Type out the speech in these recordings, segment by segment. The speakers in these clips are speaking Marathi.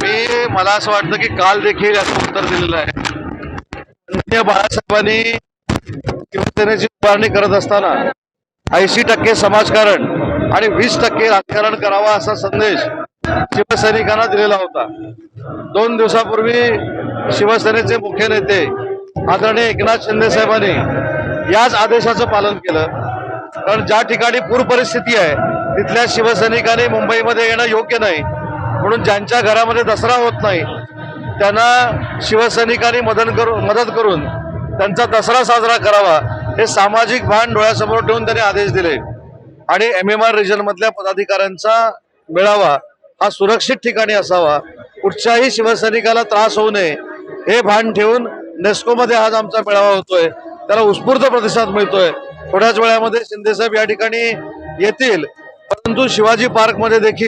मी मला असं वाटतं की काल देखील याचं उत्तर दिलेलं आहे. बाळासाहेबांनी शिवसेनेची उभारणी करत असताना ऐंशी टक्के समाजकारण आणि वीस टक्के राजकारण करावा असा संदेश शिवसैनिकांना दिलेला होता. दोन दिवसापूर्वी शिवसेनेचे मुख्य नेते आदरणीय एकनाथ शिंदे साहेबांनी याच आदेशाचं पालन केलं. कारण ज्या ठिकाणी पूर परिस्थिती आहे तिथल्या शिवसैनिकांनी मुंबईमध्ये येणं योग्य नाही. म्हणून ज्यांच्या घरामध्ये दसरा होत नाही त्यांना शिवसैनिकांनी मदत करून मदत करून त्यांचा दसरा साजरा करावा हे सामाजिक भान डोळ्यासमोर ठेवून त्यांनी आदेश दिले. आणि एम एम आर रिजनमधल्या पदाधिकाऱ्यांचा मेळावा हा सुरक्षित ठिकाणी असावा. कुठच्याही शिवसैनिकाला त्रास होऊ नये. हे भान ठेवून नेस्कोमध्ये आज आमचा मेळावा होतोय. त्याला उत्स्फूर्त प्रतिसाद मिळतोय. थोड्याच वेळामध्ये शिंदेसाहेब या ठिकाणी येतील. परंतु शिवाजी पार्कमध्ये देखील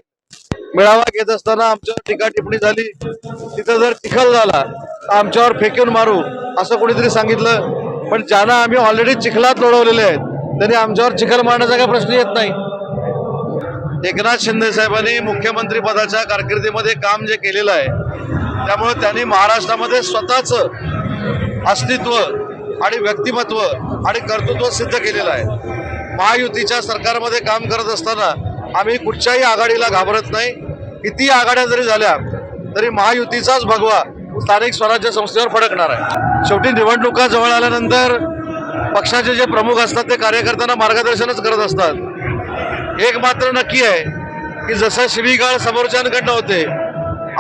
मेळावा घेत असताना आमच्यावर टीका टिप्पणी झाली. तिथं जर चिखल झाला तर आमच्यावर फेकून मारू असं कोणीतरी सांगितलं. पण ज्यांना आम्ही ऑलरेडी चिखलात लोडवलेले आहेत त्यांनी आमच्यावर चिखल मारण्याचा काही प्रश्न येत नाही. एकनाथ शिंदे साहेबांनी मुख्यमंत्री पदाच्या कारकिर्दीमध्ये काम जे केलेलं आहे त्यामुळे त्यांनी महाराष्ट्रामध्ये स्वतःच अस्तित्व आणि व्यक्तिमत्व आणि कर्तृत्व सिद्ध केलेलं आहे. महायुतीच्या सरकारमध्ये काम करत असताना आम्ही कुठच्याही आघाडीला घाबरत नाही. किती आघाड्या जरी झाल्या तरी महायुतीचाच भगवा स्थानिक स्वराज्य संस्थेवर फडकणार आहे. शेवटी निवडणुका जवळ आल्यानंतर पक्षाचे जे प्रमुख असतात ते कार्यकर्त्यांना मार्गदर्शनच करत असतात. एक मात्र नक्की आहे की जसं शिवीगाळ समोरच्यांकडनं होते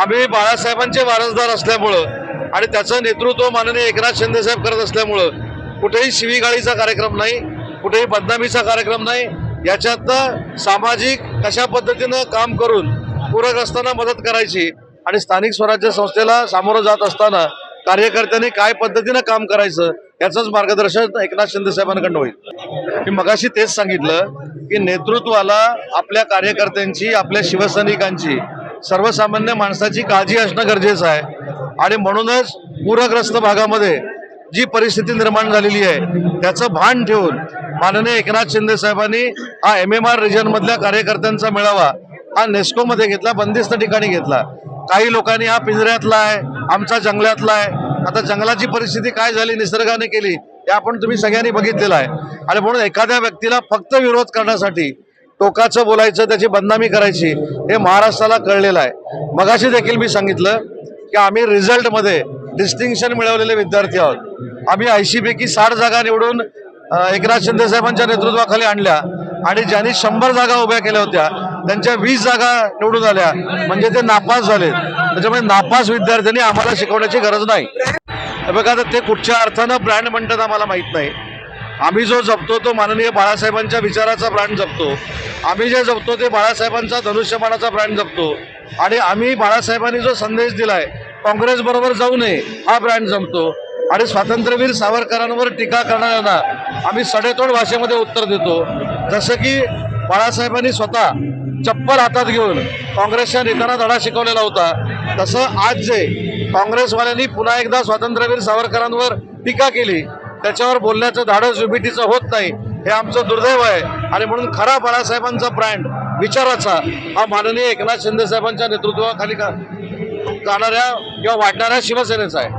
आम्ही बाळासाहेबांचे वारसदार असल्यामुळं आणि त्याचं नेतृत्व माननीय एकनाथ शिंदेसाहेब करत असल्यामुळं कुठेही शिवीगाळीचा कार्यक्रम नाही कुठेही बदनामीचा कार्यक्रम नाही. याच्यातनं सामाजिक कशा पद्धतीनं काम करून पूरग्रस्तांना मदत करायची आणि स्थानिक स्वराज्य संस्थेला सामोरं जात असताना कार्यकर्त्यांनी काय पद्धतीनं काम करायचं याचंच मार्गदर्शन एकनाथ शिंदे साहेबांकडनं होईल. मी मगाशी तेच सांगितलं की नेतृत्वाला आपल्या कार्यकर्त्यांची आपल्या शिवसैनिकांची सर्वसामान्य माणसाची काळजी असणं गरजेचं आहे. आणि म्हणूनच पूरग्रस्त भागामध्ये जी परिस्थिती निर्माण झालेली आहे त्याचं भान ठेवून माननीय एकनाथ शिंदे साहेबांनी हा एम एम आर रिजनमधल्या कार्यकर्त्यांचा मेळावा हा नेस्कोमध्ये घेतला बंदिस्त ठिकाणी घेतला. काही लोकांनी हा पिंजऱ्यातला आहे आमचा जंगलातला आहे आता जंगलाची परिस्थिती काय झाली निसर्गाने केली हे आपण तुम्ही सगळ्यांनी बघितलेलं आहे. आणि म्हणून एखाद्या व्यक्तीला फक्त विरोध करण्यासाठी टोकाचं बोलायचं त्याची बदनामी करायची हे महाराष्ट्राला कळलेलं आहे. मगाशी देखील मी सांगितलं की आम्ही रिझल्टमध्ये डिस्टिंक्शन मिळवलेले विद्यार्थी आहोत. आम्ही ऐंशीपैकी साठ जागा निवडून एकनाथ शिंदे साहेबांच्या नेतृत्वाखाली आणल्या आणि ज्यांनी शंभर जागा उभ्या केल्या होत्या त्यांच्या वीस जागा निवडून आल्या. म्हणजे ते नापास झालेत त्याच्यामुळे नापास विद्यार्थ्यांनी आम्हाला शिकवण्याची गरज नाही. बघा आता ते कुठच्या अर्थानं ब्रँड म्हणतात आम्हाला माहीत नाही. आम्ही जो जपतो तो माननीय बाळासाहेबांच्या विचाराचा ब्रँड जपतो. आम्ही जे जपतो ते बाळासाहेबांचा धनुष्यमानाचा ब्रँड जपतो. आणि आम्ही बाळासाहेबांनी जो संदेश दिलाय काँग्रेसबरोबर जाऊ नये हा ब्रँड जमतो आणि स्वातंत्र्यवीर सावरकरांवर टीका करणाऱ्यांना आम्ही सडेतोड भाषेमध्ये उत्तर देतो. जसं की बाळासाहेबांनी स्वतः चप्पल हातात घेऊन काँग्रेसच्या नेत्यांना धडा शिकवलेला होता तसं आज जे काँग्रेसवाल्यांनी पुन्हा एकदा स्वातंत्र्यवीर सावरकरांवर टीका केली त्याच्यावर बोलण्याचं धाडस युबीटीचं होत नाही हे आमचं दुर्दैव आहे आणि म्हणून खरा बाळासाहेबांचा ब्रँड विचाराचा हा माननीय एकनाथ शिंदे साहेबांच्या नेतृत्वाखाली का जाणाऱ्या किंवा वाढणाऱ्या शिवसेनेचा आहे